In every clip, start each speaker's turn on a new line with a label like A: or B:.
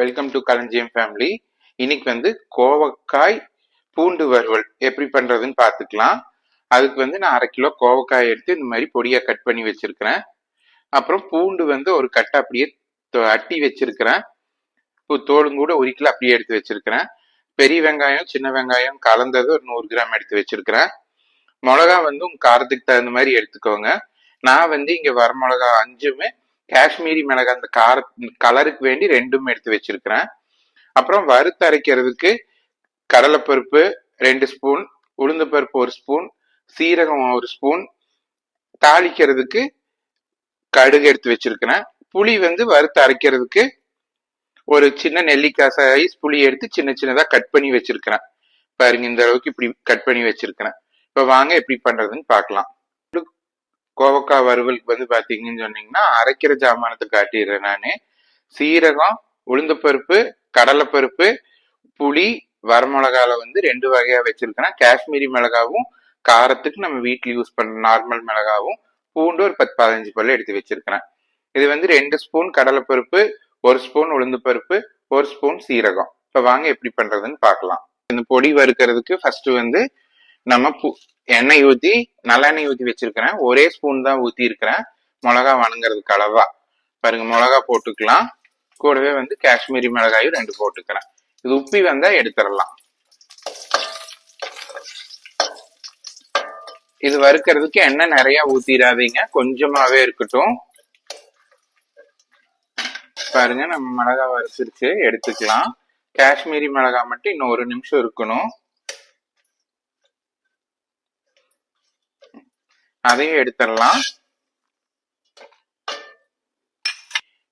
A: Welcome to களஞ்சியம் family இன்னைக்கு வந்து கோவக்காய் பூண்டு வறுவல் எப்படி பண்ணுறதுன்னு பார்த்துக்கலாம். அதுக்கு வந்து நான் அரை கிலோ கோவக்காய் எடுத்து இந்த மாதிரி பொடியாக கட் பண்ணி வச்சுருக்கிறேன். அப்புறம் பூண்டு வந்து ஒரு கட்டை அப்படியே அட்டி வச்சுருக்கிறேன். இப்போ தோலும் கூட ஒரு கிலோ அப்படியே எடுத்து வச்சுருக்கிறேன். பெரிய வெங்காயம் சின்ன வெங்காயம் கலந்தது ஒரு நூறு கிராம் எடுத்து வச்சுருக்கிறேன். மிளகா வந்து உங்கள் காரத்துக்கு தகுந்த மாதிரி எடுத்துக்கோங்க. நான் வந்து இங்க வரமிளகா அஞ்சுமே காஷ்மீரி மிளகாய் அந்த கார கலருக்கு வேண்டி ரெண்டும் எடுத்து வச்சிருக்கிறேன். அப்புறம் வறுத்து அரைக்கிறதுக்கு கடலைப்பருப்பு ரெண்டு ஸ்பூன் உளுந்து பருப்பு ஒரு ஸ்பூன் சீரகம் ஒரு ஸ்பூன் தாளிக்கிறதுக்கு கடுகு எடுத்து வச்சிருக்கிறேன். புளி வந்து வறுத்து அரைக்கிறதுக்கு ஒரு சின்ன நெல்லிக்காய் சைஸ் புளி எடுத்து சின்ன சின்னதாக கட் பண்ணி வச்சிருக்கிறேன். பாருங்க இந்த அளவுக்கு இப்படி கட் பண்ணி வச்சிருக்கிறேன். இப்போ வாங்க எப்படி பண்ணுறதுன்னு பார்க்கலாம். கோவக்காய் வறுவலுக்கு வந்து பாத்தீங்கன்னு சொன்னீங்கன்னா அரைக்கிற ஜாமானத்தை காட்டிடுறேன் நானு. சீரகம் உளுந்தப்பருப்பு கடலைப்பருப்பு புளி வரமிளகால வந்து ரெண்டு வகையா வச்சிருக்கேன்னா காஷ்மீரி மிளகாவும் காரத்துக்கு நம்ம வீட்டில் யூஸ் பண்ற நார்மல் மிளகாவும் பூண்டு ஒரு பத்து பதினஞ்சு பல்லு எடுத்து வச்சிருக்கிறேன். இது வந்து ரெண்டு ஸ்பூன் கடலைப்பருப்பு ஒரு ஸ்பூன் உளுந்தப்பருப்பு ஒரு ஸ்பூன் சீரகம். இப்ப வாங்க எப்படி பண்றதுன்னு பார்க்கலாம் இந்த பொடி வறுக்கிறதுக்கு ஃபர்ஸ்ட் வந்து நம்ம எண்ணெய் ஊற்றி நல்லெண்ணெய் ஊற்றி வச்சிருக்கிறேன். ஒரே ஸ்பூன் தான் ஊத்தி இருக்கிறேன். மிளகா வணங்குறதுக்கு அளவா. பாருங்க மிளகா போட்டுக்கலாம். கூடவே வந்து காஷ்மீரி மிளகாயும் ரெண்டு போட்டுக்கிறேன். இது உப்பி வந்தா எடுத்துடலாம். இது வறுக்கிறதுக்கு எண்ணெய் நிறைய ஊத்திடாதீங்க. கொஞ்சமாவே இருக்கட்டும். பாருங்க நம்ம மிளகா வறுத்துருச்சு. எடுத்துக்கலாம். காஷ்மீரி மிளகா மட்டும் இன்னும் ஒரு நிமிஷம் இருக்கணும். அதையும் எடுத்துடலாம்.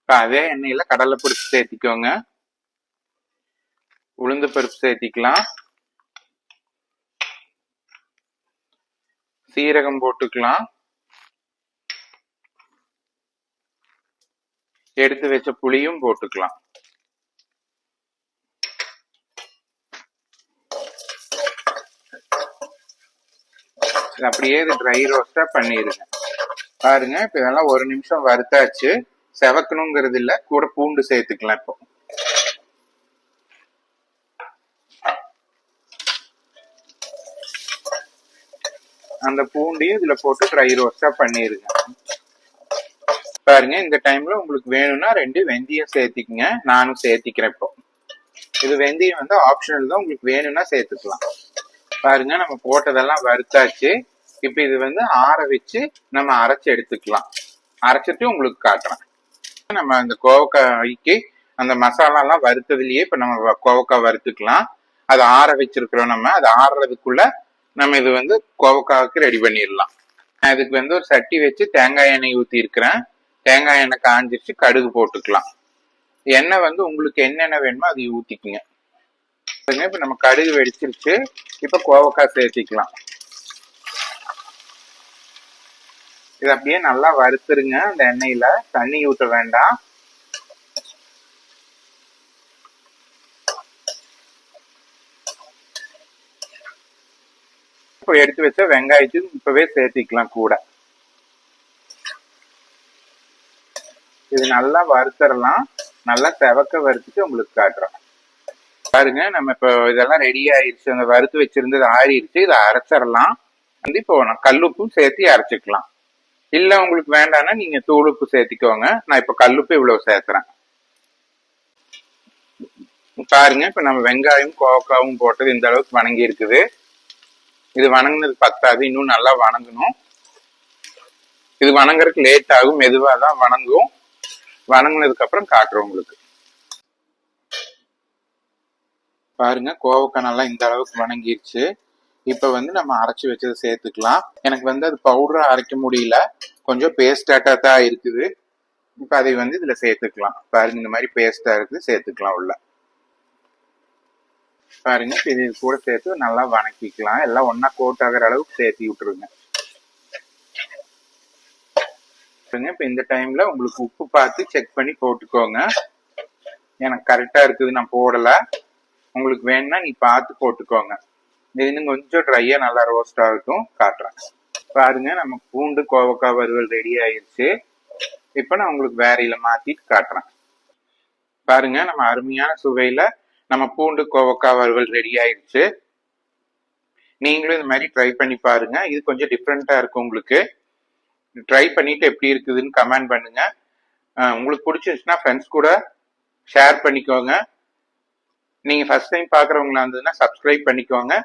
A: இப்ப அதே எண்ணெயில கடலை பருப்பு சேர்த்திக்கோங்க. உளுந்து பருப்பு சேர்த்திக்கலாம். சீரகம் போட்டுக்கலாம். எடுத்து வச்ச புளியும் போட்டுக்கலாம். இது அப்படியே இது ட்ரை ரோஸ்டா பண்ணிடுங்க பாருங்க இப்ப இதெல்லாம் ஒரு நிமிஷம் வறுத்தாச்சு. செவக்கணுங்கிறது இல்ல கூட பூண்டு சேர்த்துக்கலாம் இப்போ. அந்த பூண்டையும் இதுல போட்டு ட்ரை ரோஸ்டா பண்ணிருங்க. பாருங்க இந்த டைம்ல உங்களுக்கு வேணும்னா ரெண்டு வெந்தயம் சேர்த்திக்கங்க. நானும் சேர்த்திக்கிறேன் இப்போ. இது வெந்தயம் வந்து ஆப்ஷனல் தான் உங்களுக்கு வேணும்னா சேர்த்துக்கலாம். பாருங்க நம்ம போட்டதெல்லாம் வறுத்தாச்சு. இப்போ இது வந்து ஆற வச்சு நம்ம அரைச்சி எடுத்துக்கலாம். அரைச்சிட்டு உங்களுக்கு காட்டுறேன். நம்ம அந்த கோவக்காய்க்கு அந்த மசாலாலாம் வறுத்ததுலேயே இப்போ நம்ம வ- கோவக்காய் வறுத்துக்கலாம். அதை ஆற வச்சிருக்கிறோம் நம்ம. அது ஆறுறதுக்குள்ள நம்ம இது வந்து கோவக்காவுக்கு ரெடி பண்ணிடலாம். நான் இதுக்கு வந்து ஒரு சட்டி வச்சு தேங்காய் எண்ணெய் ஊற்றிருக்கிறேன் தேங்காய் எண்ணெய் காஞ்சிச்சு கடுகு போட்டுக்கலாம். எண்ணெய் வந்து உங்களுக்கு என்னென்ன வேணுமோ அதை ஊற்றிக்குங்க இப்ப நம்ம கடுகு வெடிச்சிருச்சு. இப்ப கோவக்காய் சேர்த்திக்கலாம். இது அப்படியே நல்லா வறுத்துருங்க அந்த எண்ணெயில. தண்ணி ஊற்ற வேண்டாம். இப்போ எடுத்து வச்ச வெங்காயத்தையும் இப்பவே சேர்த்திக்கலாம் கூட. இது நல்லா வறுத்தரலாம். நல்லா செவக்க வறுத்துட்டு உங்களுக்கு காட்டுறேன் பாருங்க நம்ம இப்போ இதெல்லாம் ரெடி ஆயிடுச்சு அந்த வறுத்து வச்சிருந்தது ஆறிடுச்சு. இதை அரைச்சிடலாம். வந்து இப்போ நான் கல்லுப்பு சேர்த்து அரைச்சிக்கலாம். இல்லை உங்களுக்கு வேண்டாம்னா நீங்கள் தூளுப்பு சேர்த்திக்கோங்க. நான் இப்போ கல்லுப்பு இவ்வளோ சேர்த்துறேன் பாருங்க இப்போ நம்ம வெங்காயம் கோக்காவும் போட்டது இந்த அளவுக்கு வணங்கி இருக்குது. இது வணங்கினது பத்தாது. இன்னும் நல்லா வணங்கணும். இது வணங்குறதுக்கு லேட் ஆகும். மெதுவாக தான் வணங்கும். வணங்கினதுக்கப்புறம் காட்டுறோம் உங்களுக்கு. பாருங்க கோவக்காய் இந்த அளவுக்கு வணங்கிருச்சு. இப்ப வந்து நம்ம அரைச்சு வச்சதை சேர்த்துக்கலாம். எனக்கு வந்து அது பவுடரை அரைக்க முடியல. கொஞ்சம் பேஸ்டாட்டா தான் இருக்குது. இப்போ அதை வந்து இதுல சேர்த்துக்கலாம். பாருங்க இந்த மாதிரி பேஸ்டா இருக்குது. சேர்த்துக்கலாம் உள்ள. பாருங்க இது கூட சேர்த்து நல்லா வணக்கிக்கலாம். எல்லாம் ஒன்றா கோட் ஆகுற அளவுக்கு சேர்த்து விட்டுருங்க. பாருங்க இப்ப இந்த டைம்ல உங்களுக்கு உப்பு பார்த்து செக் பண்ணி போட்டுக்கோங்க. எனக்கு கரெக்டா இருக்குது நான் போடல. உங்களுக்கு வேணும்னா நீ பார்த்து போட்டுக்கோங்க. இது இன்னும் கொஞ்சம் ட்ரையா நல்லா ரோஸ்ட் இருக்கும் காட்டுறேன். பாருங்க நம்ம பூண்டு கோவக்காய் வறுவல் ரெடி ஆயிடுச்சு இப்போ நான் உங்களுக்கு வேறையில மாத்திட்டு காட்டுறேன். பாருங்க நம்ம அருமையான சுவையில நம்ம பூண்டு கோவக்காய் வறுவல் ரெடி ஆயிடுச்சு நீங்களும் இந்த மாதிரி ட்ரை பண்ணி பாருங்க. இது கொஞ்சம் டிஃப்ரெண்டா இருக்கும் உங்களுக்கு. ட்ரை பண்ணிட்டு எப்படி இருக்குதுன்னு கமெண்ட் பண்ணுங்க. உங்களுக்கு பிடிச்சிருந்துச்சுன்னா ஃப்ரெண்ட்ஸ் கூட ஷேர் பண்ணிக்கோங்க. நீங்க ஃபர்ஸ்ட் டைம் பாக்குறவங்களா இருந்ததுன்னா சப்ஸ்கிரைப் பண்ணிக்கோங்க.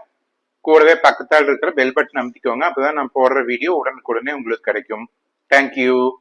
A: கூடவே பக்கத்தால் இருக்கிற பெல் பட்டன் அமைத்திக்கோங்க. அப்பதான் நான் போடுற வீடியோ உடனுக்குடனே உங்களுக்கு கிடைக்கும். தேங்க்யூ